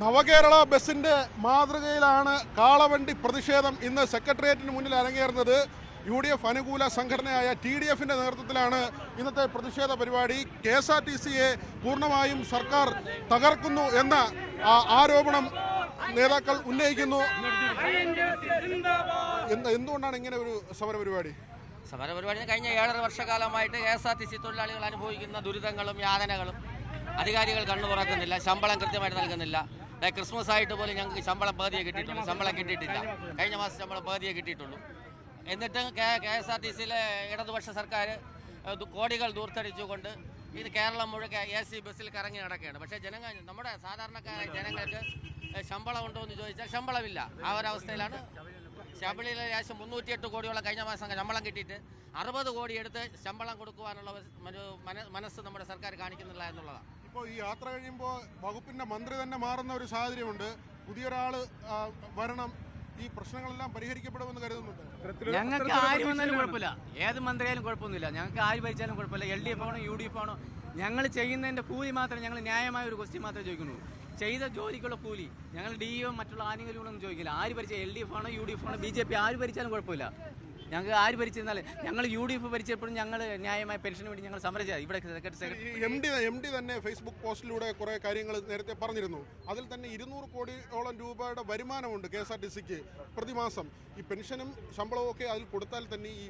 നവകേരള ബസിന്റെ മാതൃകയിലാണ് കാളവണ്ടി പ്രതിഷേധം ഇന്ന് സെക്രട്ടേറിയറ്റിന് മുന്നിൽ അരങ്ങേറുന്നത്. യു ഡി എഫ് അനുകൂല സംഘടനയായ ടി ഡി എഫിന്റെ നേതൃത്വത്തിലാണ് ഇന്നത്തെ പ്രതിഷേധ പരിപാടി. കെ എസ് ആർ ടി സിയെ പൂർണമായും സർക്കാർ തകർക്കുന്നു എന്ന ആരോപണം നേതാക്കൾ ഉന്നയിക്കുന്നു. എന്ത് എന്തുകൊണ്ടാണ് ഇങ്ങനെ ഒരു സമരപരിപാടി സമരപരിപാടി കഴിഞ്ഞ ഏഴര വർഷക്കാലമായിട്ട് K S R T C തൊഴിലാളികൾ അനുഭവിക്കുന്ന ദുരിതങ്ങളും യാതനകളും അധികാരികൾ കണ്ണു തുറക്കുന്നില്ല ശമ്പളം കൃത്യമായിട്ട് നൽകുന്നില്ല. ക്രിസ്മസ് ആയിട്ട് പോലും ഞങ്ങൾക്ക് ശമ്പളം പകുതിയെ കിട്ടിയിട്ടുള്ളൂ. ശമ്പളം കിട്ടിയിട്ടില്ല. കഴിഞ്ഞ മാസം ശമ്പളം പകുതിയെ കിട്ടിയിട്ടുള്ളൂ. എന്നിട്ട് കെ എസ് ആർ ടി സിയിലെ ഇടതുപക്ഷ സർക്കാർ കോടികൾ ദൂർത്തടിച്ചുകൊണ്ട് ഇത് കേരളം മുഴുക്കെ എ സി ബസ്സിൽ കറങ്ങി നടക്കുകയാണ്. പക്ഷേ ജനങ്ങൾ നമ്മുടെ സാധാരണക്കാരായ ജനങ്ങൾക്ക് ശമ്പളം ഉണ്ടോ എന്ന് ചോദിച്ചാൽ ശമ്പളമില്ല. ആ ഒരവസ്ഥയിലാണ്. ശബരിമല ഏകദേശം മുന്നൂറ്റിയെട്ട് കോടിയോളം കഴിഞ്ഞ മാസം ശമ്പളം കിട്ടിയിട്ട് അറുപത് കോടി എടുത്ത് ശമ്പളം കൊടുക്കുവാനുള്ള ഒരു മനസ്സ് നമ്മുടെ സർക്കാർ കാണിക്കുന്നില്ല എന്നുള്ളതാണ്. ഇപ്പോൾ ഈ യാത്ര കഴിയുമ്പോൾ വകുപ്പിന്റെ മന്ത്രി തന്നെ മാറുന്ന ഒരു സാഹചര്യമുണ്ട്. പുതിയൊരാൾ വരണം. ഈ പ്രശ്നങ്ങളെല്ലാം പരിഹരിക്കപ്പെടുമെന്ന് കരുതുന്നുണ്ട്. ഞങ്ങൾക്ക് ആര് വന്നാലും കുഴപ്പമില്ല. ഏത് മന്ത്രിയായാലും കുഴപ്പമൊന്നുമില്ല. ഞങ്ങൾക്ക് ആര് ഭരിച്ചാലും കുഴപ്പമില്ല. എൽ ഡി എഫ് ആണോ യു ഡി എഫ് ആണോ ഞങ്ങൾ ചെയ്യുന്നതിന്റെ കൂലി മാത്രമേ ഞങ്ങൾ ന്യായമായ ഒരു ക്വസ്റ്റ്യൻ മാത്രമേ ചോദിക്കുന്നുള്ളൂ. ചെയ്ത ജോലിക്കുള്ള കൂലി ഞങ്ങൾ ഡി ഒ മറ്റുള്ള ആനുകൂല്യങ്ങളൊന്നും ചോദിക്കില്ല. ആര് ഭരിച്ച എൽ ഡി എഫ് ആണോ യു ഡി എഫ് ആണോ ബി ജെ പി ആര് ഭരിച്ചാലും കുഴപ്പമില്ല. ഞങ്ങൾക്ക് ആര് ഭരിച്ചിരുന്നാലും ഞങ്ങൾ യു ഡി എഫ് ഭരിച്ചപ്പോഴും ഞങ്ങൾ ന്യായമായ പെൻഷന് വേണ്ടി ഞങ്ങൾ സമരം ഇവിടെ secretary M D M D തന്നെ ഫേസ്ബുക്ക് പോസ്റ്റിലൂടെ കുറെ കാര്യങ്ങൾ നേരത്തെ പറഞ്ഞിരുന്നു. അതിൽ തന്നെ ഇരുന്നൂറ് കോടിയോളം രൂപയുടെ വരുമാനമുണ്ട് കെ എസ് ആർ ടി സിക്ക് പ്രതിമാസം. ഈ പെൻഷനും ശമ്പളവും ഒക്കെ അതിൽ കൊടുത്താൽ തന്നെ ഈ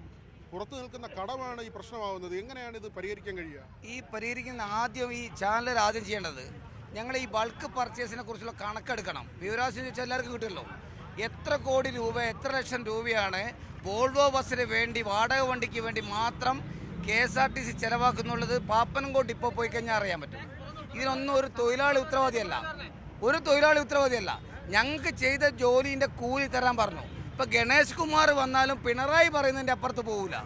പുറത്തു നിൽക്കുന്ന കടമാണ് ഈ പ്രശ്നമാവുന്നത്. എങ്ങനെയാണ് ഇത് പരിഹരിക്കാൻ കഴിയുക? ഈ പരിഹരിക്കുന്ന ആദ്യം ഈ ചാനൽ ആദ്യം ചെയ്യേണ്ടത് ഞങ്ങൾ ഈ ബൾക്ക് പർച്ചേസിനെ കുറിച്ചുള്ള കണക്കെടുക്കണം. വിവരാശം ചോദിച്ചാൽ എല്ലാവർക്കും കിട്ടുമല്ലോ. എത്ര കോടി രൂപ എത്ര ലക്ഷം രൂപയാണ് വോൾവോ ബസ്സിന് വേണ്ടി വാടക വണ്ടിക്ക് വേണ്ടി മാത്രം K S R T C ചെലവാക്കുന്നുള്ളത് പാപ്പനംകോട്ട് ഇപ്പോൾ പോയി കഴിഞ്ഞാൽ അറിയാൻ പറ്റും. ഇതിനൊന്നും ഒരു തൊഴിലാളി ഉത്തരവാദിയല്ല. ഒരു തൊഴിലാളി ഉത്തരവാദിയല്ല. ഞങ്ങൾക്ക് ചെയ്ത ജോലിന്റെ കൂലി തരാൻ പറഞ്ഞു. ഇപ്പം ഗണേഷ് കുമാർ വന്നാലും പിണറായി പറയുന്നതിന്റെ അപ്പുറത്ത് പോകില്ല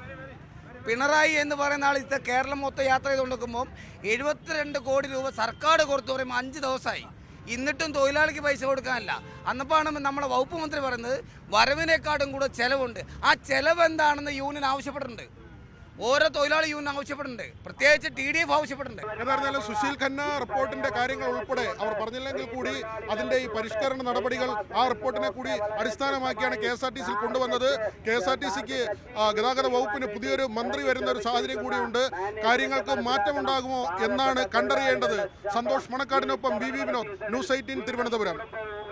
പിണറായി എന്ന് പറയുന്ന ആൾ ഇത്തെ കേരളം മൊത്തം യാത്ര ചെയ്ത് കൊടുക്കുമ്പോൾ എഴുപത്തിരണ്ട് കോടി രൂപ സർക്കാർ കൊടുത്തു പറയുമ്പോൾ അഞ്ച് ദിവസമായി. എന്നിട്ടും തൊഴിലാളിക്ക് പൈസ കൊടുക്കാനല്ല. അന്നപ്പോഴാണ് നമ്മുടെ വകുപ്പ് മന്ത്രി പറയുന്നത് വരവിനേക്കാട്ടും കൂടെ ചിലവുണ്ട്. ആ ചിലവ് എന്താണെന്ന് യൂണിയൻ ആവശ്യപ്പെട്ടിട്ടുണ്ട്. ഓരോ തൊഴിലാളി യൂണിയൻ ആവശ്യപ്പെടുന്നുണ്ട്. പ്രത്യേകിച്ച് ടി ഡി എഫ് ആവശ്യപ്പെടുന്നുണ്ട്. സുശീൽ ഖന്ന റിപ്പോർട്ടിന്റെ കാര്യങ്ങൾ ഉൾപ്പെടെ അവർ പറഞ്ഞില്ലെങ്കിൽ കൂടി അതിന്റെ ഈ പരിഷ്കരണ നടപടികൾ ആ റിപ്പോർട്ടിനെ കൂടി അടിസ്ഥാനമാക്കിയാണ് കെ എസ് ആർ ടി കൊണ്ടുവന്നത്. കെ എസ് ആർ ടി സിക്ക് ഗതാഗത വകുപ്പിന് പുതിയൊരു മന്ത്രി വരുന്ന ഒരു സാഹചര്യം കൂടിയുണ്ട്. കാര്യങ്ങൾക്ക് മാറ്റമുണ്ടാകുമോ എന്നാണ് കണ്ടറിയേണ്ടത്. Santhosh മണക്കാടിനൊപ്പം B V Vinod news eighteen Thiruvananthapuram.